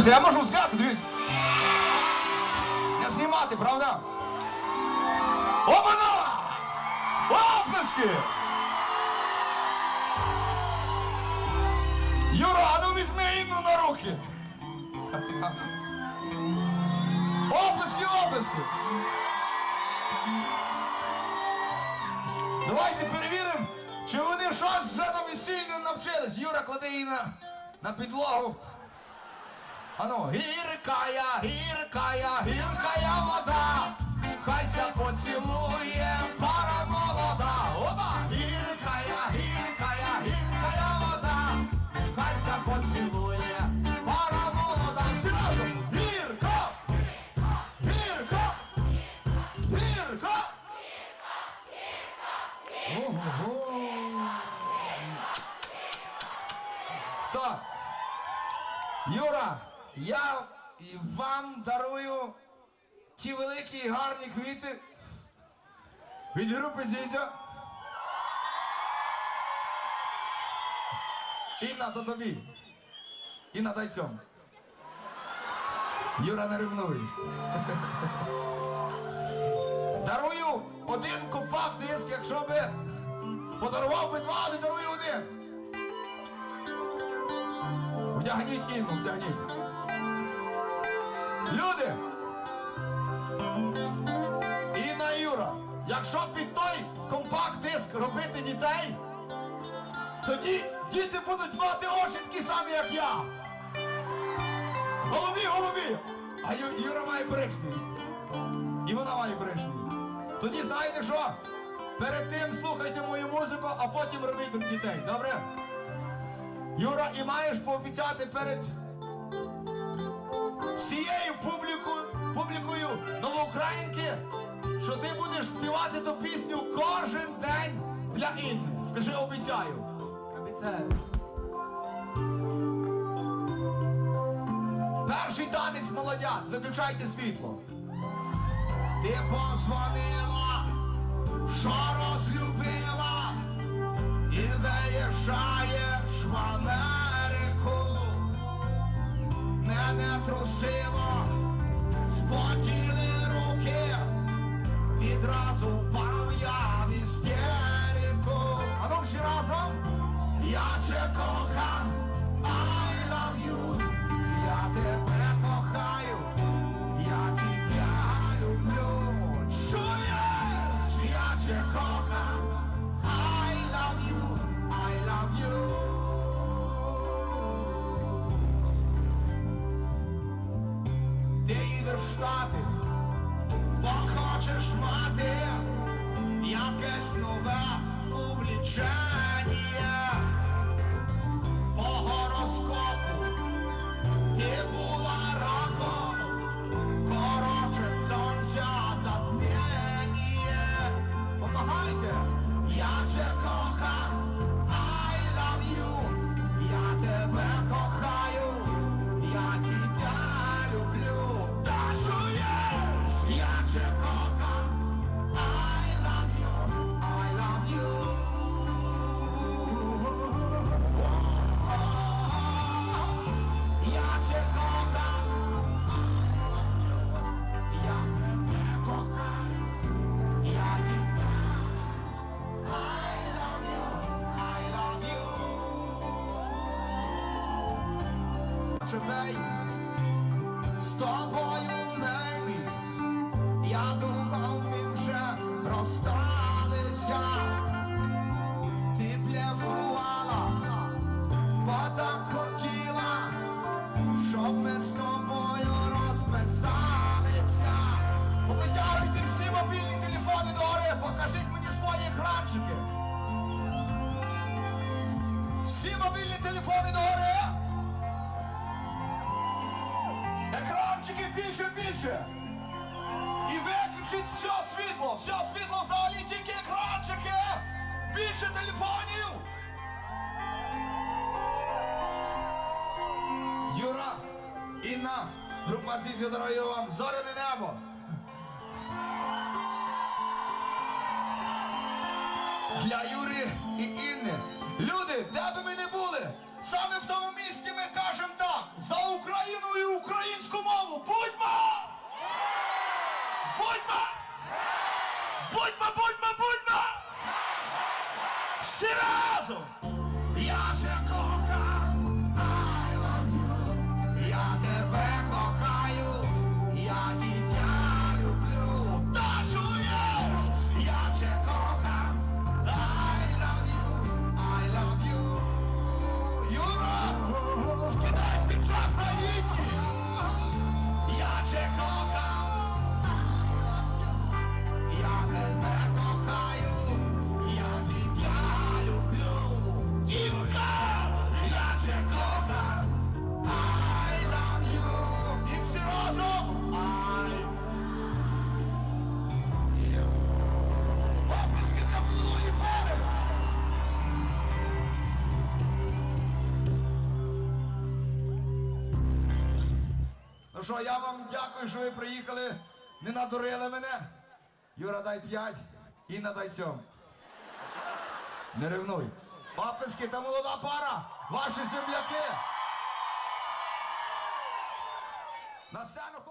Друзі, я можу зняти, дивіться. Не знімати, правда? Обана! Оплески! Юра, а ну візьми Інну на руки. Оплески, оплески! Давайте перевіримо, чи вони щось вже на весіллі навчились. Юра, клади її на, на підлогу. Ану, гіркая, гіркая, гіркая вода, хайся поцілує пара молода. Оба! Гіркая, гіркая, гіркая вода, хайся поцілує пара молода. Всі разом! Гірко! Гірко! Гірко! Стоп! Юра, я вам дарую ті великі і гарні квіти від групи Зізя. Інна, то тобі. Інна, дай цьому. Юра, не ревнуй. Дарую один компакт диск, якщо би подарував би два, але дарую один. Вдягніть Інну, вдягніть. Люди! Інна Юра, якщо під той компакт-диск робити дітей, тоді діти будуть мати такі самі, як я. Голубі, голубі! А Юра має коричневі. І вона має коричневі. Тоді знаєте що? Перед тим слухайте мою музику, а потім робіть дітей, добре? Юра, і маєш пообіцяти перед всією публікою, публікою новоукраїнки, що ти будеш співати ту пісню кожен день для Інни. Кажи, обіцяю. Обіцяю. Перший танець молодят, виключайте світло. Ти позвонила, що Штати, бо хочеш мати якесь нове увлічення. You. З тобою небі, я думав, ми вже розсталися. Ти блефувала, бо так хотіла, щоб ми з тобою розписалися. Повитягуйте всі мобільні телефони до гори, покажіть мені свої екранчики. Всі мобільні телефони до гори. Більше, більше. І виключіть все світло, все світло взагалі тільки екранчики. Більше телефонів. Юра, Інна, група Цізі дарує вам зоряне небо. Для Юри і Інни. Бульба, бульба, бульба! Всі разом! Я же Ну що, я вам дякую, що ви приїхали, не надурили мене. Юра, дай п'ять, і надай цьому. Не ревнуй. Описки та молода пара, ваші земляки. На сцену.